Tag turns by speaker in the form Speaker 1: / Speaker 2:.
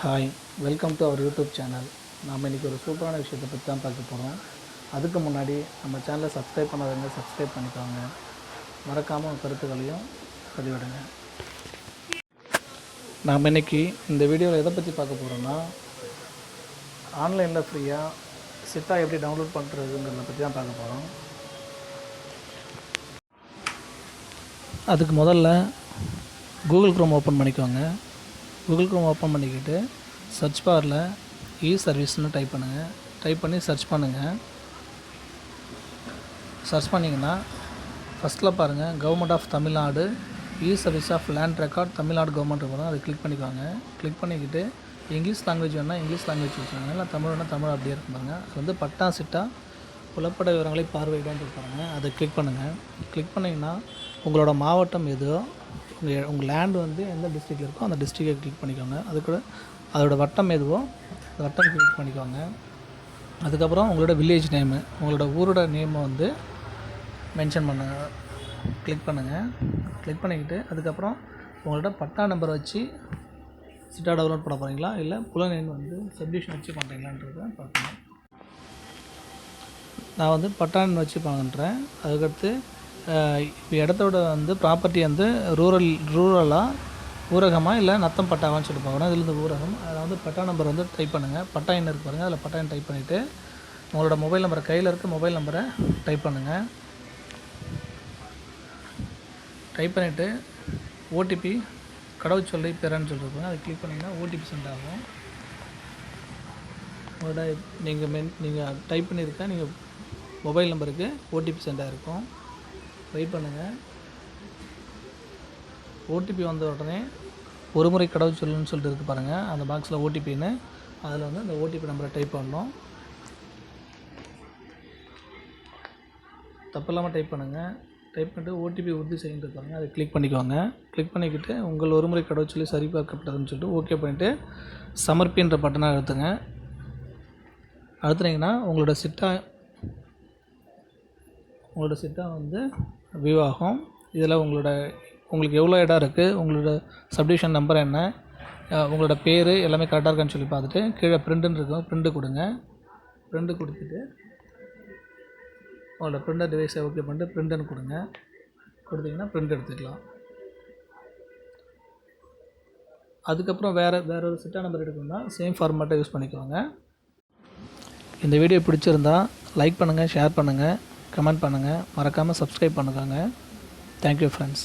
Speaker 1: Hi welcome to our YouTube channel நாம் இன்றைக்கி ஒரு சூப்பரான விஷயத்தை பற்றி தான் பார்க்க போகிறோம் அதுக்கு முன்னாடி நம்ம சேனலை சப்ஸ்கிரைப் பண்ணாதவங்க சப்ஸ்கிரைப் பண்ணிக்கோங்க. மறக்காமல் கருத்துக்களையும் பதிவிடுங்க. நாம் இன்றைக்கி இந்த வீடியோவில் எதை பற்றி பார்க்க போகிறோன்னா ஆன்லைனில் ஃப்ரீயாக சிட்டா எப்படி டவுன்லோட் பண்ணுறதுங்கிறத பற்றி தான் பார்க்க போகிறோம் அதுக்கு முதல்ல கூகுள் க்ரோம் ஓப்பன் பண்ணிக்கோங்க. கூகுள் க்ரோம் ஓப்பன் பண்ணிக்கிட்டு சர்ச் பாரில் இ சர்வீஸ்னு டைப் பண்ணுங்கள் டைப் பண்ணி சர்ச் பண்ணுங்கள் சர்ச் பண்ணிங்கன்னா ஃபஸ்ட்டில் பாருங்கள் government of Tamil Nadu e service of land record Tamil Nadu government வரும் அதை கிளிக் பண்ணிக்குவாங்க கிளிக் பண்ணிக்கிட்டு இங்கிலீஷ் லாங்குவேஜ் வேணால் இங்கிலீஷ் லாங்குவேஜ் வச்சுருக்காங்க இல்லை தமிழ் வேணால் தமிழ் அப்படியே இருப்பாங்க அது வந்து பட்டா சிட்டா புலப்பட விவரங்களை பார்வையிடான்னு இருப்பாங்க அதை கிளிக் பண்ணுங்கள் கிளிக் பண்ணிங்கன்னா உங்களோட மாவட்டம் எதோ? உங்கள் உங்கள் லேண்ட் வந்து எந்த டிஸ்ட்ரிக்டில் இருக்கோ அந்த டிஸ்ட்ரிக்டை கிளிக் பண்ணிக்கோங்க. அது கூட அதோட வட்டம் எதுவோ அந்த வட்டம் கிளிக் பண்ணிக்கோங்க. அதுக்கப்புறம் உங்களோட வில்லேஜ் நேமு உங்களோட ஊரோட நேமை வந்து மென்ஷன் பண்ணுங்க கிளிக் பண்ணுங்கள் கிளிக் பண்ணிக்கிட்டு அதுக்கப்புறம் உங்களோட பட்டா நம்பர் வச்சு சிட்டா டவுன்லோட் பண்ண போகிறீங்களா இல்லை புலன் வந்து சப்டிஷன் வச்சு பண்ணுறீங்களான்றத பார்க்கணும். நான் வந்து பட்டான் வச்சு பண்ணுறேன் அதுக்கடுத்து இப்போ இடத்தோட வந்து ப்ராப்பர்ட்டி வந்து ரூரல் ரூரலாக ஊரகமாக இல்லை நத்தம் பட்டாவான்னு சொல்லி பார்க்குறோம் இதில் இருந்து ஊரகம். அதில் வந்து பட்டா நம்பர் வந்து டைப் பண்ணுங்கள் பட்டா எண் இருக்கு பாருங்கள் அதில் பட்டா எண் டைப் பண்ணிவிட்டு உங்களோட மொபைல் நம்பரை கையில் இருக்க மொபைல் நம்பரை டைப் பண்ணுங்கள் டைப் பண்ணிவிட்டு ஓடிபி கடவுள் சொல்லி பெறன்னு சொல்லியிருப்பாங்க அதை கிளிக் பண்ணிங்கன்னா ஓடிபி சென்ட் ஆகும். உங்களோட நீங்கள் மென் நீங்கள் டைப் பண்ணியிருக்க நீங்கள் மொபைல் நம்பருக்கு ஓடிபி சென்ட் ஆகிருக்கும் வெயிட் பண்ணுங்கள் ஓடிபி வந்த உடனே ஒரு முறை கடவுள் சொல்லுன்னு சொல்லிட்டு இருக்கு பாருங்கள் அந்த பாக்ஸில் ஓடிபின்னு அதில் வந்து அந்த ஓடிபி நம்பரை டைப் பண்ணணும். தப்பு இல்லாமல் டைப் பண்ணுங்கள் டைப் பண்ணிட்டு ஓடிபி உறுதி செய்யுன்றது பாருங்கள் அதை கிளிக் பண்ணிக்கோங்க. கிளிக் பண்ணிக்கிட்டு உங்கள் ஒரு முறை கடவுள் சொல்லி சரிபார்க்கப்பட்டதுன்னு சொல்லிட்டு ஓகே பண்ணிவிட்டு சமர்ப்பின்ற பட்டனை அழுத்துங்க. அழுத்துனீங்கன்னா உங்களோட சிட்டா உங்களோட சிட்டா வந்து வியூ ஆகும் இதில் உங்களோட உங்களுக்கு எவ்வளோ இடம் இருக்குது உங்களோட சப்டிவிஷன் நம்பர் என்ன உங்களோட பேர் எல்லாமே கரெக்டாக இருக்கான்னு சொல்லி பார்த்துட்டு கீழே பிரிண்ட்டுன்னு இருக்கும் பிரிண்ட்டு கொடுங்க. பிரிண்ட்டு கொடுத்துட்டு உங்களோட பிரிண்டர் டிவைஸை ஓகே பண்ணிட்டு பிரிண்ட்டுன்னு கொடுங்க. கொடுத்தீங்கன்னா பிரிண்ட் எடுத்துக்கலாம். அதுக்கப்புறம் வேறு வேறு ஒரு சிட்டா நம்பர் எடுக்கணும்னா சேம் ஃபார்மேட்டை யூஸ் பண்ணிக்கோங்க. இந்த வீடியோ பிடிச்சிருந்தா லைக் பண்ணுங்கள் ஷேர் பண்ணுங்கள் கமெண்ட் பண்ணுங்கள் மறக்காமல் சப்ஸ்கிரைப் பண்ணுங்க. Thank you friends